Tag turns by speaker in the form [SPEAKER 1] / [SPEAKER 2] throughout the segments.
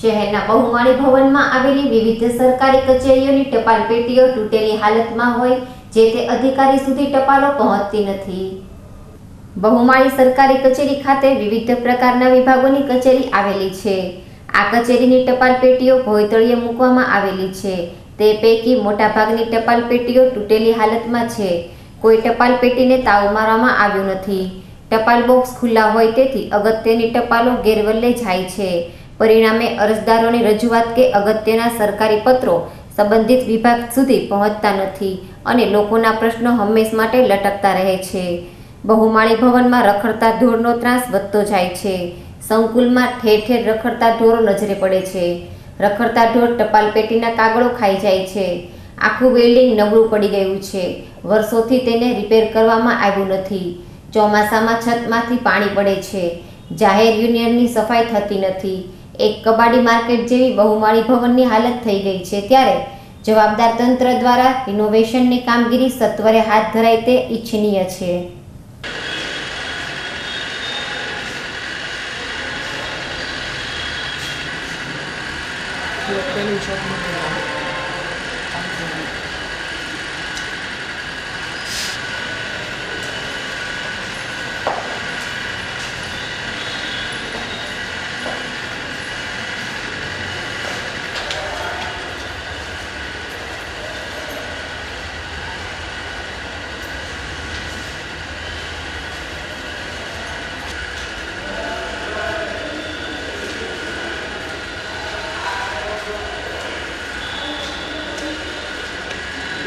[SPEAKER 1] શહેરના બહુમાળી ભવનમાં આવેલી વિવિધ સરકારી કચેરીઓની ટપાલ પેટીઓ તૂટેલી હાલતમાં હોય જે તે અધિકારી સુધી ટપાલો પહોંચતી નથી. બહુમાળી સરકારી કચેરી ખાતે વિવિધ પ્રકારના વિભાગોની કચેરી આવેલી છે. આ કચેરીની ટપાલ પેટીઓ ભોયતળીએ મૂકવામાં આવેલી છે. તે પૈકી મોટાભાગની ટપાલ પેટીઓ તૂટેલી હાલતમાં છે. કોઈ ટપાલ પેટીને તાવ મારવામાં આવ્યું નથી. ટપાલ બોક્સ ખુલ્લા હોય તેથી અગત્યની ટપાલો ગેરવલ્લે જાય છે. પરિણામે અરજદારોની રજૂઆત કે અગત્યના સરકારી પત્રો સંબંધિત વિભાગ સુધી પહોંચતા નથી અને લોકોના પ્રશ્નો હંમેશ માટે લટકતા રહે છે. બહુમાળી ભવનમાં રખડતા ઢોરનો ત્રાસ વધતો જાય છે. સંકુલમાં ઠેર ઠેર રખડતા ઢોરો નજરે પડે છે. રખડતા ઢોર ટપાલ પેટીના કાગળો ખાઈ જાય છે. આખું બિલ્ડિંગ નબળું પડી ગયું છે. વર્ષોથી તેને રિપેર કરવામાં આવ્યું નથી. ચોમાસામાં છતમાંથી પાણી પડે છે. જાહેર યુનિયનની સફાઈ થતી નથી. એક કબાડી માર્કેટ જેવી બહુમાળી ભવનની હાલત થઈ ગઈ છે ત્યારે જવાબદાર તંત્ર દ્વારા રિનોવેશનની કામગીરી સત્વરે હાથ ધરાય તે ઈચ્છનીય છે.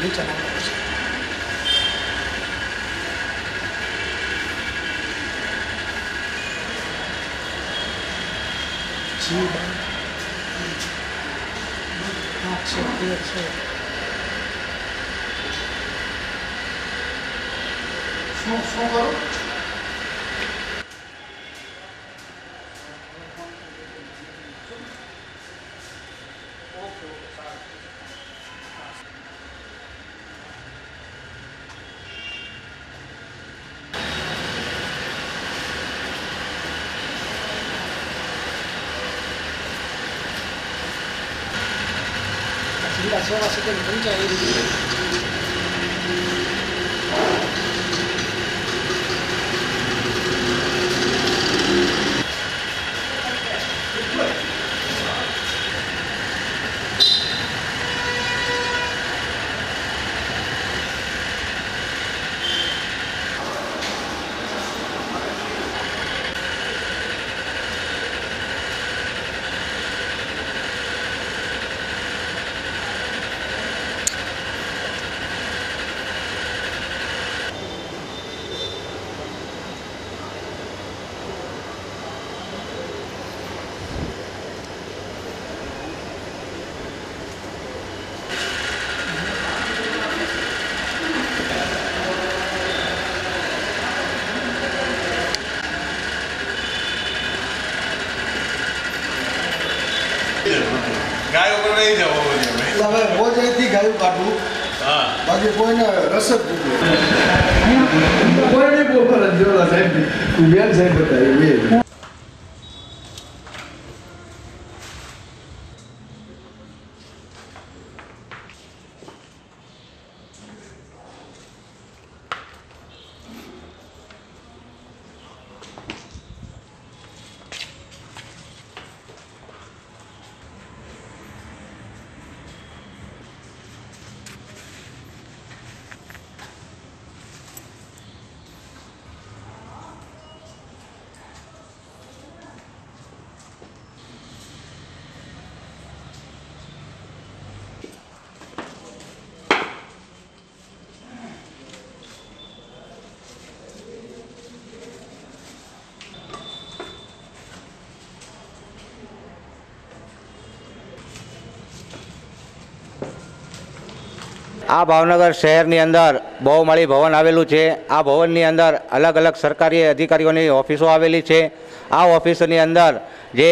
[SPEAKER 2] Hết chẳng hạn, các bạn. બેન હા છે તે છે
[SPEAKER 3] શું શું કરું
[SPEAKER 2] જિલ્લા સેવા સદન પંચાયત
[SPEAKER 4] ગાય ઉપર નહીં જવો તમે
[SPEAKER 3] એટલે હવે રોજ અહીંથી ગાયું કાઢવું.
[SPEAKER 4] હા.
[SPEAKER 3] બાકી કોઈને રસ જ કોઈને
[SPEAKER 5] કોઈ નહીં બોલ જોલા સાહેબ તું બેન સાહેબ બતાવી
[SPEAKER 6] આ ભાવનગર શહેરની અંદર બહુમાળી ભવન આવેલું છે. આ ભવનની અંદર અલગ અલગ સરકારી અધિકારીઓની ઓફિસો આવેલી છે. આ ઓફિસની અંદર જે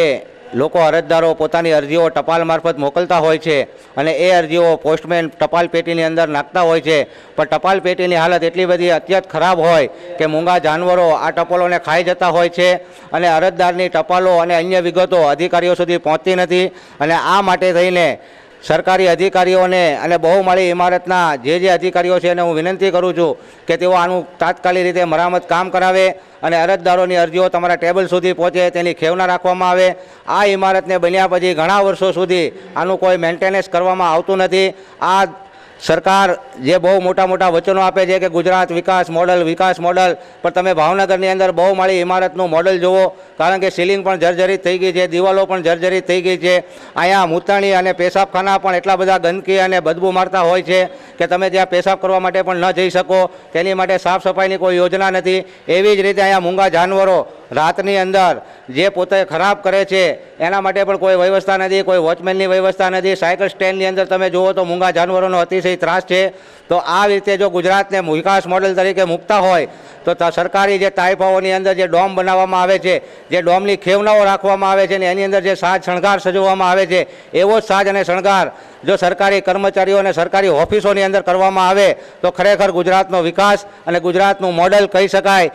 [SPEAKER 6] લોકો અરજદારો પોતાની અરજીઓ ટપાલ મારફત મોકલતા હોય છે અને એ અરજીઓ પોસ્ટમેન ટપાલ પેટીની અંદર નાખતા હોય છે. પણ ટપાલ પેટીની હાલત એટલી બધી અત્યંત ખરાબ હોય કે મૂંગા જાનવરો આ ટપાલોને ખાઈ જતા હોય છે અને અરજદારની ટપાલો અને અન્ય વિગતો અધિકારીઓ સુધી પહોંચતી નથી. અને આ માટે થઈને સરકારી અધિકારીઓને અને બહુમાળી ઇમારતના જે જે અધિકારીઓ છે એને હું વિનંતી કરું છું કે તેઓ આનું તાત્કાલિક રીતે મરામત કામ કરાવે અને અરજદારોની અરજીઓ તમારા ટેબલ સુધી પહોંચે, તેની ખેવના રાખવામાં આવે. આ ઇમારતને બન્યા પછી ઘણા વર્ષો સુધી આનું કોઈ મેન્ટેનન્સ કરવામાં આવતું નથી. આ સરકાર જે બહુ મોટા મોટા વચનો આપે છે કે ગુજરાત વિકાસ મોડલ વિકાસ મોડલ, પણ તમે ભાવનગરની અંદર બહુ માળી ઇમારતનું મોડલ જુઓ, કારણ કે સીલિંગ પણ જર્જરિત થઈ ગઈ છે, દિવાલો પણ જર્જરિત થઈ ગઈ છે. અહીંયા મૂતરણી અને પેશાબખાના પણ એટલા બધા ગંદકી અને બદબુ મારતા હોય છે કે તમે ત્યાં પેશાબ કરવા માટે પણ ન જઈ શકો. તેની માટે સાફ સફાઈની કોઈ યોજના નથી. એવી જ રીતે અહીંયા મૂંગા જાનવરો રાતની અંદર જે પોતે ખરાબ કરે છે, એના માટે પણ કોઈ વ્યવસ્થા નથી, કોઈ વોચમેનની વ્યવસ્થા નથી. સાયકલ સ્ટેન્ડની અંદર તમે જુઓ તો મૂંગા જાનવરોનો અતિશય ત્રાસ છે, તો આ રીતે જો ગુજરાતને વિકાસ મોડેલ તરીકે મૂકતા હોય, તો ત- સરકારી જે તાઇફાઓની અંદર જે ડોમ બનાવવામાં આવે છે, જે ડોમની ખેવનાઓ રાખવામાં આવે છે ને એની અંદર જે સાજ શણગાર સજવવામાં આવે છે, એવો જ સાજ અને શણગાર જો સરકારી કર્મચારીઓ અને સરકારી ઓફિસોની અંદર કરવામાં આવે, તો ખરેખર ગુજરાતનો વિકાસ અને ગુજરાતનું મોડેલ કહી શકાય.